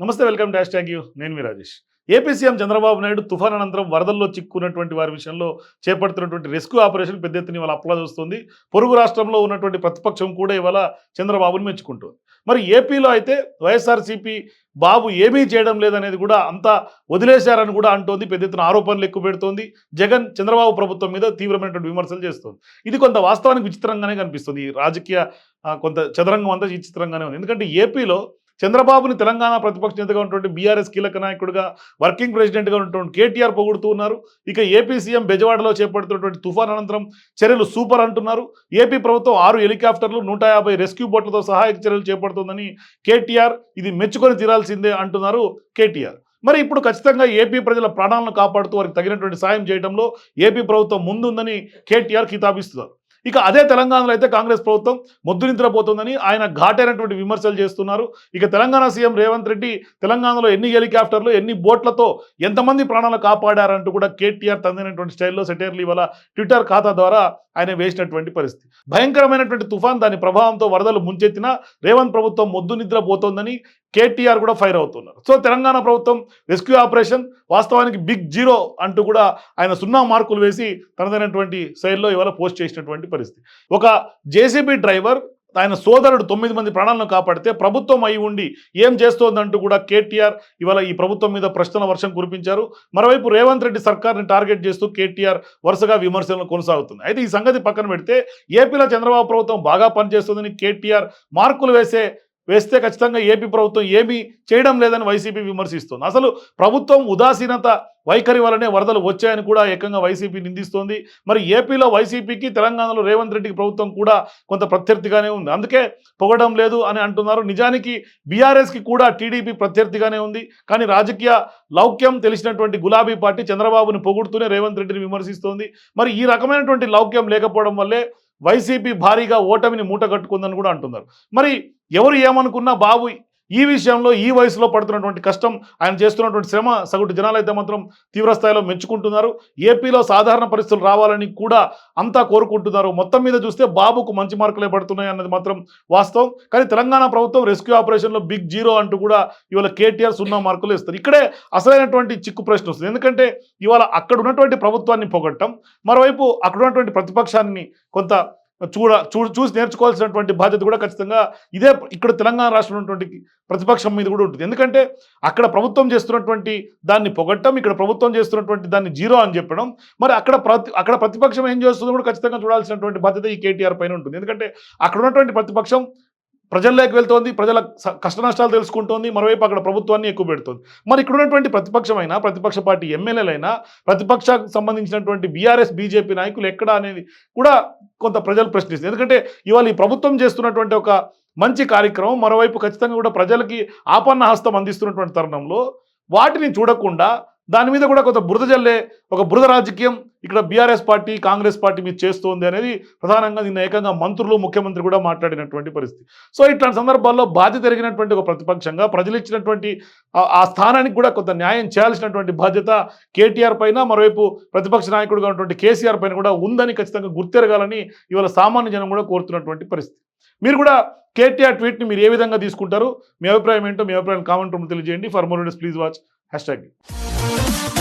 నమస్తే welcome dash thank you. నేను మీ రాజేష్. ఏపీ సీఎం చంద్రబాబు నాయుడు తుఫాన్ అనంతరం వరదల్లో చిక్కున్నటువంటి వారి విషయంలో చేపడుతున్నటువంటి రెస్క్యూ ఆపరేషన్ పెద్ద ఎత్తున ఇవాళ అప్లాజ్ వస్తుంది పొరుగు రాష్ట్రంలో ఉన్నటువంటి ప్రతిపక్షం కూడా ఇవాళ చంద్రబాబుని మెచ్చుకుంటుంది. మరి ఏపీలో అయితే వైఎస్ఆర్సీపీ బాబు ఏమీ చేయడం లేదనేది కూడా అంతా వదిలేశారని కూడా అంటోంది. పెద్ద ఎత్తున ఆరోపణలు ఎక్కువ పెడుతోంది. జగన్ చంద్రబాబు ప్రభుత్వం మీద తీవ్రమైనటువంటి విమర్శలు చేస్తుంది. ఇది కొంత వాస్తవానికి విచిత్రంగానే కనిపిస్తుంది. ఈ రాజకీయ కొంత చదరంగం అంతా విచిత్రంగానే ఉంది. ఎందుకంటే ఏపీలో చంద్రబాబుని తెలంగాణ ప్రతిపక్ష నేతగా ఉన్నటువంటి బీఆర్ఎస్ కీలక నాయకుడిగా వర్కింగ్ ప్రెసిడెంట్గా ఉన్నటువంటి కేటీఆర్ పొగుడుతూ ఉన్నారు. ఇక ఏపీ సీఎం బెజవాడలో చేపడుతున్నటువంటి తుఫాన్ అనంతరం చర్యలు సూపర్ అంటున్నారు. ఏపీ ప్రభుత్వం ఆరు హెలికాప్టర్లు నూట యాభై రెస్క్యూ బోట్లతో సహాయక చర్యలు చేపడుతుందని కేటీఆర్ ఇది మెచ్చుకొని తీరాల్సిందే అంటున్నారు కేటీఆర్. మరి ఇప్పుడు ఖచ్చితంగా ఏపీ ప్రజల ప్రాణాలను కాపాడుతూ వారికి తగినటువంటి సాయం చేయడంలో ఏపీ ప్రభుత్వం ముందుందని కేటీఆర్ కితాబిస్తున్నారు. ఇక అదే తెలంగాణలో అయితే కాంగ్రెస్ ప్రభుత్వం మొద్దునిద్రపోతుందని ఆయన ఘాటైనటువంటి విమర్శలు చేస్తున్నారు. ఇక తెలంగాణ సీఎం రేవంత్ రెడ్డి తెలంగాణలో ఎన్ని హెలికాప్టర్లు ఎన్ని బోట్లతో ఎంతమంది ప్రాణాలు కాపాడారంటూ కూడా కేటీఆర్ తందినటువంటి స్టైల్లో సెటైర్లు ఇవాళ ట్విట్టర్ ఖాతా ద్వారా ఆయన వేసినటువంటి పరిస్థితి. భయంకరమైనటువంటి తుఫాన్ దాని ప్రభావంతో వరదలు ముంచెత్తినా రేవంత్ ప్రభుత్వం మొద్దు నిద్రపోతోందని కేటీఆర్ కూడా ఫైర్ అవుతున్నారు. సో తెలంగాణ ప్రభుత్వం రెస్క్యూ ఆపరేషన్ వాస్తవానికి బిగ్ జీరో అంటూ కూడా ఆయన సున్నా మార్కులు వేసి తనదైనటువంటి శైలిలో ఇవాళ పోస్ట్ చేసినటువంటి పరిస్థితి. ఒక జేసీబీ డ్రైవర్ ఆయన సోదరుడు తొమ్మిది మంది ప్రాణాలను కాపాడితే ప్రభుత్వం అయి ఉండి ఏం చేస్తోందంటూ కూడా కేటీఆర్ ఇవాళ ఈ ప్రభుత్వం మీద ప్రశ్నల వర్షం కురిపించారు. మరోవైపు రేవంత్ రెడ్డి సర్కార్ని టార్గెట్ చేస్తూ కేటీఆర్ వరుసగా విమర్శలను కొనసాగుతుంది అయితే ఈ సంగతి పక్కన పెడితే ఏపీలో చంద్రబాబు ప్రభుత్వం బాగా పనిచేస్తుందని కేటీఆర్ మార్కులు వేసే వేస్తే ఖచ్చితంగా ఏపీ ప్రభుత్వం ఏమీ చేయడం లేదని వైసీపీ విమర్శిస్తుంది. అసలు ప్రభుత్వం ఉదాసీనత వైఖరి వలనే వరదలు వచ్చాయని కూడా ఏకంగా వైసీపీ నిందిస్తోంది. మరి ఏపీలో వైసీపీకి తెలంగాణలో రేవంత్ రెడ్డికి ప్రభుత్వం కూడా కొంత ప్రత్యర్థిగానే ఉంది. అందుకే పొగడం లేదు అని అంటున్నారు. నిజానికి బీఆర్ఎస్కి కూడా టీడీపీ ప్రత్యర్థిగానే ఉంది. కానీ రాజకీయ లౌక్యం తెలిసినటువంటి గులాబీ పార్టీ చంద్రబాబుని పొగుడుతూనే రేవంత్ రెడ్డిని విమర్శిస్తోంది. మరి ఈ రకమైనటువంటి లౌక్యం లేకపోవడం వల్లే వైసీపీ భారీగా ఓటమిని మూటగట్టుకుందని కూడా అంటున్నారు. మరి ఎవరు ఏమనుకున్నా బాబు ఈ విషయంలో ఈ వయసులో పడుతున్నటువంటి కష్టం ఆయన చేస్తున్నటువంటి శ్రమ సగటు జనాలు అయితే మాత్రం తీవ్రస్థాయిలో మెచ్చుకుంటున్నారు. ఏపీలో సాధారణ పరిస్థితులు రావాలని కూడా అంతా కోరుకుంటున్నారు. మొత్తం మీద చూస్తే బాబుకు మంచి మార్కులే పడుతున్నాయి అన్నది మాత్రం వాస్తవం. కానీ తెలంగాణ ప్రభుత్వం రెస్క్యూ ఆపరేషన్లో బిగ్ జీరో అంటూ కూడా ఇవాళ కేటీఆర్ సున్నా మార్కులు ఇస్తారు. ఇక్కడే అసలైనటువంటి చిక్కు ప్రశ్న వస్తుంది. ఎందుకంటే ఇవాళ అక్కడ ఉన్నటువంటి ప్రభుత్వాన్ని పొగట్టం మరోవైపు అక్కడ ఉన్నటువంటి ప్రతిపక్షాన్ని కొంత చూడ చూ చూసి నేర్చుకోవాల్సినటువంటి బాధ్యత కూడా ఖచ్చితంగా ఇదే ఇక్కడ తెలంగాణ రాష్ట్రంలో ఉన్నటువంటి ప్రతిపక్షం మీద కూడా ఉంటుంది. ఎందుకంటే అక్కడ ప్రభుత్వం చేస్తున్నటువంటి దాన్ని పొగట్టం ఇక్కడ ప్రభుత్వం చేస్తున్నటువంటి దాన్ని జీరో అని చెప్పడం మరి అక్కడ ప్రతి అక్కడ ప్రతిపక్షం ఏం చేస్తుందో కూడా ఖచ్చితంగా చూడాల్సినటువంటి బాధ్యత ఈ కేటీఆర్ పైన ఉంటుంది. ఎందుకంటే అక్కడ ఉన్నటువంటి ప్రతిపక్షం ప్రజల్లోకి వెళ్తోంది ప్రజల కష్ట నష్టాలు తెలుసుకుంటోంది మరోవైపు అక్కడ ప్రభుత్వాన్ని ఎక్కువ పెడుతుంది. మరి ఇక్కడ ఉన్నటువంటి ప్రతిపక్షమైన ప్రతిపక్ష పార్టీ ఎమ్మెల్యేలైనా ప్రతిపక్షకు సంబంధించినటువంటి బీఆర్ఎస్ బీజేపీ నాయకులు ఎక్కడ అనేది కూడా కొంత ప్రజలు ప్రశ్నిస్తుంది. ఎందుకంటే ఇవాళ ఈ ప్రభుత్వం చేస్తున్నటువంటి ఒక మంచి కార్యక్రమం మరోవైపు ఖచ్చితంగా కూడా ప్రజలకి ఆపన్న హస్తం అందిస్తున్నటువంటి తరుణంలో వాటిని చూడకుండా దాని మీద కూడా కొంత బురద జల్లే ఒక బురద రాజకీయం ఇక్కడ బీఆర్ఎస్ పార్టీ కాంగ్రెస్ పార్టీ మీద చేస్తోంది అనేది ప్రధానంగా నిన్న ఏకంగా మంత్రులు ముఖ్యమంత్రి కూడా మాట్లాడినటువంటి పరిస్థితి. సో ఇట్లాంటి సందర్భాల్లో బాధ్యత జరిగినటువంటి ఒక ప్రతిపక్షంగా ప్రజలు ఇచ్చినటువంటి ఆ- స్థానానికి కూడా కొంత న్యాయం చేయాల్సినటువంటి బాధ్యత కేటీఆర్ పైన మరోవైపు ప్రతిపక్ష నాయకుడుగా ఉన్నటువంటి కేసీఆర్ పైన కూడా ఉందని ఖచ్చితంగా గుర్తెరగాలని ఇవాళ సామాన్య జనం కూడా కోరుతున్నటువంటి పరిస్థితి. మీరు కూడా కేటీఆర్ ట్వీట్ని మీరు ఏ విధంగా తీసుకుంటారు? మీ అభిప్రాయం ఏంటో మీ అభిప్రాయం కామెంట్ రూమ్ తెలియజేయండి. For more please watch hash tag. Thank you.